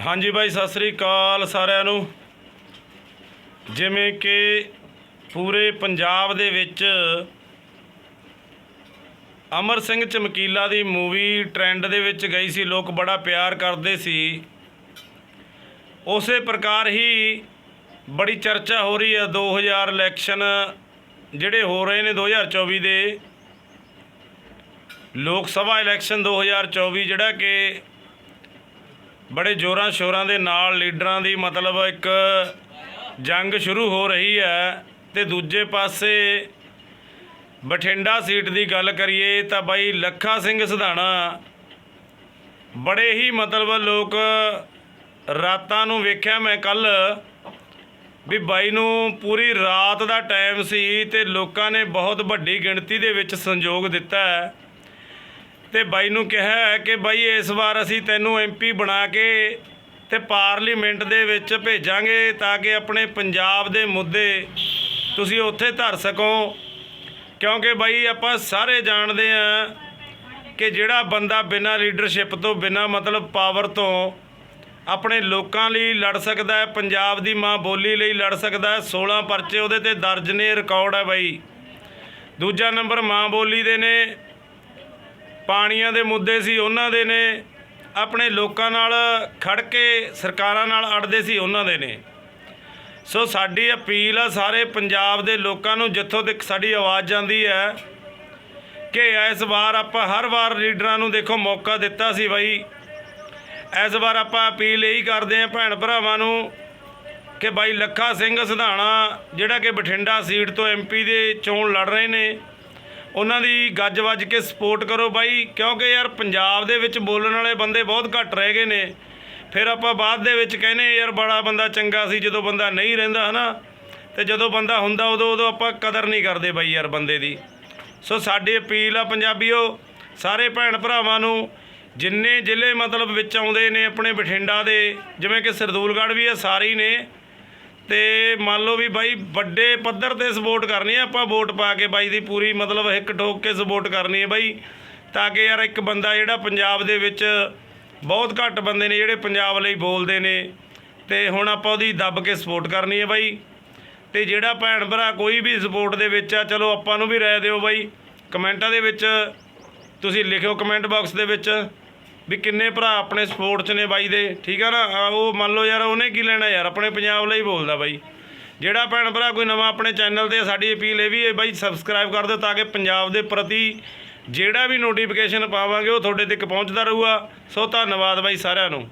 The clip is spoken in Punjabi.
ਹਾਂਜੀ ਬਾਈ, ਸਤਿ ਸ੍ਰੀ ਅਕਾਲ ਸਾਰਿਆਂ ਨੂੰ। ਜਿਵੇਂ ਕਿ ਪੂਰੇ ਪੰਜਾਬ ਦੇ ਵਿੱਚ ਅਮਰ ਸਿੰਘ ਚਮਕੀਲਾ ਦੀ ਮੂਵੀ ਟ੍ਰੈਂਡ ਦੇ ਵਿੱਚ ਗਈ ਸੀ, ਲੋਕ ਬੜਾ ਪਿਆਰ ਕਰਦੇ ਸੀ। ਉਸੇ ਪ੍ਰਕਾਰ ਹੀ ਬੜੀ ਚਰਚਾ ਹੋ ਰਹੀ ਹੈ 2000 ਇਲੈਕਸ਼ਨ ਜਿਹੜੇ ਹੋ ਰਹੇ ਨੇ 2024 ਦੇ। ਲੋਕ ਸਭਾ ਇਲੈਕਸ਼ਨ 2024 ਜਿਹੜਾ ਕਿ ਬੜੇ ਜ਼ੋਰਾਂ ਸ਼ੋਰਾਂ ਦੇ ਨਾਲ ਲੀਡਰਾਂ ਦੀ ਮਤਲਬ ਇੱਕ ਜੰਗ ਸ਼ੁਰੂ ਹੋ ਰਹੀ ਹੈ ਤੇ ਦੂਜੇ ਪਾਸੇ ਬਠਿੰਡਾ ਸੀਟ ਦੀ ਗੱਲ ਕਰੀਏ ਤਾਂ ਬਾਈ ਲੱਖਾ ਸਿੰਘ ਸਿਧਾਣਾ ਬੜੇ ਹੀ ਮਤਲਬ ਲੋਕ ਰਾਤਾਂ ਨੂੰ ਵੇਖਿਆ ਮੈਂ ਕੱਲ ਵੀ ਬਾਈ ਨੂੰ ਪੂਰੀ ਰਾਤ ਦਾ ਟਾਈਮ ਸੀ ਤੇ ਲੋਕਾਂ ਨੇ ਬਹੁਤ ਵੱਡੀ ਗਿਣਤੀ ਦੇ ਵਿੱਚ ਸੰਯੋਗ ਦਿੱਤਾ ਹੈ। ਤੇ ਬਾਈ ਨੂੰ ਕਿਹਾ ਹੈ ਕਿ ਬਾਈ ਇਸ ਵਾਰ ਅਸੀਂ ਤੈਨੂੰ ਐਮਪੀ ਬਣਾ ਕੇ ਤੇ ਪਾਰਲੀਮੈਂਟ ਦੇ ਵਿੱਚ ਭੇਜਾਂਗੇ ਤਾਂ ਕਿ ਆਪਣੇ ਪੰਜਾਬ ਦੇ ਮੁੱਦੇ ਤੁਸੀਂ ਉੱਥੇ ਧਰ ਸਕੋ। ਕਿਉਂਕਿ ਬਾਈ ਆਪਾਂ ਸਾਰੇ ਜਾਣਦੇ ਆ ਕਿ ਜਿਹੜਾ ਬੰਦਾ ਬਿਨਾਂ ਲੀਡਰਸ਼ਿਪ ਤੋਂ, ਬਿਨਾਂ ਮਤਲਬ ਪਾਵਰ ਤੋਂ ਆਪਣੇ ਲੋਕਾਂ ਲਈ ਲੜ ਸਕਦਾ ਹੈ, ਪੰਜਾਬ ਦੀ ਮਾਂ ਬੋਲੀ ਲਈ ਲੜ ਸਕਦਾ ਹੈ 16 ਪਰਚੇ ਉਹਦੇ ਤੇ ਦਰਜ ਨੇ ਰਿਕਾਰਡ ਹੈ ਬਾਈ। ਦੂਜਾ ਨੰਬਰ ਮਾਂ ਬੋਲੀ ਦੇ ਨੇ। ਪਾਣੀਆਂ ਦੇ ਮੁੱਦੇ ਸੀ, ਉਹਨਾਂ ਦੇ ਨੇ ਆਪਣੇ ਲੋਕਾਂ ਨਾਲ ਖੜ ਕੇ ਸਰਕਾਰਾਂ ਨਾਲ ਅੜਦੇ ਸੀ, ਉਹਨਾਂ ਦੇ ਨੇ। ਸੋ ਸਾਡੀ ਅਪੀਲ ਆ ਸਾਰੇ ਪੰਜਾਬ ਦੇ ਲੋਕਾਂ ਨੂੰ, ਜਿੱਥੋਂ ਤੱਕ ਸਾਡੀ ਆਵਾਜ਼ ਜਾਂਦੀ ਹੈ, ਕਿ ਇਸ ਵਾਰ ਆਪਾਂ ਹਰ ਵਾਰ ਲੀਡਰਾਂ ਨੂੰ ਦੇਖੋ ਮੌਕਾ ਦਿੱਤਾ ਸੀ ਬਾਈ। ਇਸ ਵਾਰ ਆਪਾਂ ਅਪੀਲ ਇਹੀ ਕਰਦੇ ਆਂ ਭੈਣ ਭਰਾਵਾਂ ਨੂੰ ਕਿ ਬਾਈ ਲੱਖਾ ਸਿੰਘ ਸਿਧਾਣਾ, ਜਿਹੜਾ ਕਿ ਬਠਿੰਡਾ ਸੀਟ ਤੋਂ ਐਮਪੀ ਦੇ ਚੋਣ ਲੜ ਰਹੇ ਨੇ ਉਹਨਾਂ ਦੀ ਗੱਜ ਵੱਜ ਕੇ ਸਪੋਰਟ ਕਰੋ ਬਾਈ, ਕਿਉਂਕਿ ਯਾਰ ਪੰਜਾਬ ਦੇ ਵਿੱਚ ਬੋਲਣ ਵਾਲੇ ਬੰਦੇ ਬਹੁਤ ਘੱਟ ਰਹਿ ਗਏ ਨੇ। ਫਿਰ ਆਪਾਂ ਬਾਅਦ ਦੇ ਵਿੱਚ ਕਹਿੰਦੇ ਯਾਰ ਬੜਾ ਬੰਦਾ ਚੰਗਾ ਸੀ, ਜਦੋਂ ਬੰਦਾ ਨਹੀਂ ਰਹਿੰਦਾ, ਹਨਾ? ਤੇ ਜਦੋਂ ਬੰਦਾ ਹੁੰਦਾ ਉਦੋਂ ਉਦੋਂ ਆਪਾਂ ਕਦਰ ਨਹੀਂ ਕਰਦੇ ਬਾਈ ਯਾਰ ਬੰਦੇ ਦੀ। ਸੋ ਸਾਡੀ ਅਪੀਲ ਆ ਪੰਜਾਬੀਓ, ਸਾਰੇ ਭੈਣ ਭਰਾਵਾਂ ਨੂੰ, ਜਿੰਨੇ ਜ਼ਿਲ੍ਹੇ ਮਤਲਬ ਵਿੱਚ ਆਉਂਦੇ ਨੇ ਆਪਣੇ ਬਠਿੰਡਾ ਦੇ, ਜਿਵੇਂ ਕਿ ਸਰਦੂਲਗੜ੍ਹ ਵੀ ਆ, ਸਾਰੇ ਹੀ ਨੇ ਤੇ ਮੰਨ ਲਓ ਵੀ ਬਾਈ ਵੱਡੇ ਪੱਧਰ ਤੇ ਸਪੋਰਟ ਕਰਨੀ ਹੈ ਆਪਾਂ ਵੋਟ ਪਾ ਕੇ ਬਾਈ ਦੀ ਪੂਰੀ ਮਤਲਬ ਹਿੱਕ ਠੋਕ ਕੇ ਸਪੋਰਟ ਕਰਨੀ ਹੈ ਬਾਈ। ਤਾਂ ਕਿ ਯਾਰ ਇੱਕ ਬੰਦਾ ਜਿਹੜਾ ਪੰਜਾਬ ਦੇ ਵਿੱਚ ਬਹੁਤ ਘੱਟ ਬੰਦੇ ਨੇ ਜਿਹੜੇ ਪੰਜਾਬ ਲਈ ਬੋਲਦੇ ਨੇ, ਤੇ ਹੁਣ ਆਪਾਂ ਉਹਦੀ ਦੱਬ ਕੇ ਸਪੋਰਟ ਕਰਨੀ ਹੈ ਬਾਈ। ਤੇ ਜਿਹੜਾ ਭੈਣ ਭਰਾ ਕੋਈ ਵੀ ਸਪੋਰਟ ਦੇ ਵਿੱਚ ਆ, ਚਲੋ ਆਪਾਂ ਨੂੰ ਵੀ ਰਾਏ ਦਿਓ ਬਾਈ। ਕਮੈਂਟਾਂ ਦੇ ਵਿੱਚ ਤੁਸੀਂ ਲਿਖਿਓ ਕਮੈਂਟ ਬਾਕਸ ਦੇ ਵਿੱਚ। ਵੀ ਕਿੰਨੇ ਭਰਾ ਆਪਣੇ ਸਪੋਰਟ 'ਚ ਨੇ ਬਾਈ ਦੇ, ਠੀਕ ਆ ਨਾ? ਆ ਉਹ ਮੰਨ ਲਓ ਯਾਰ ਉਹਨੇ ਕੀ ਲੈਣਾ ਯਾਰ? ਆਪਣੇ ਪੰਜਾਬ ਲਈ ਬੋਲਦਾ ਬਾਈ। ਜਿਹੜਾ ਭੈਣ ਭਰਾ ਕੋਈ ਨਵਾਂ ਆਪਣੇ ਚੈਨਲ ਤੇ ਸਾਡੀ ਅਪੀਲ ਇਹ ਵੀ ਹੈ ਬਾਈ ਸਬਸਕ੍ਰਾਈਬ ਕਰ ਦਿਓ ਤਾਂ ਕਿ ਪੰਜਾਬ ਦੇ ਪ੍ਰਤੀ ਜਿਹੜਾ ਵੀ ਨੋਟੀਫਿਕੇਸ਼ਨ ਪਾਵਾਂਗੇ, ਉਹ ਤੁਹਾਡੇ ਤੱਕ ਪਹੁੰਚਦਾ ਰਹੂਗਾ। ਸੋ ਧੰਨਵਾਦ ਬਾਈ ਸਾਰਿਆਂ ਨੂੰ।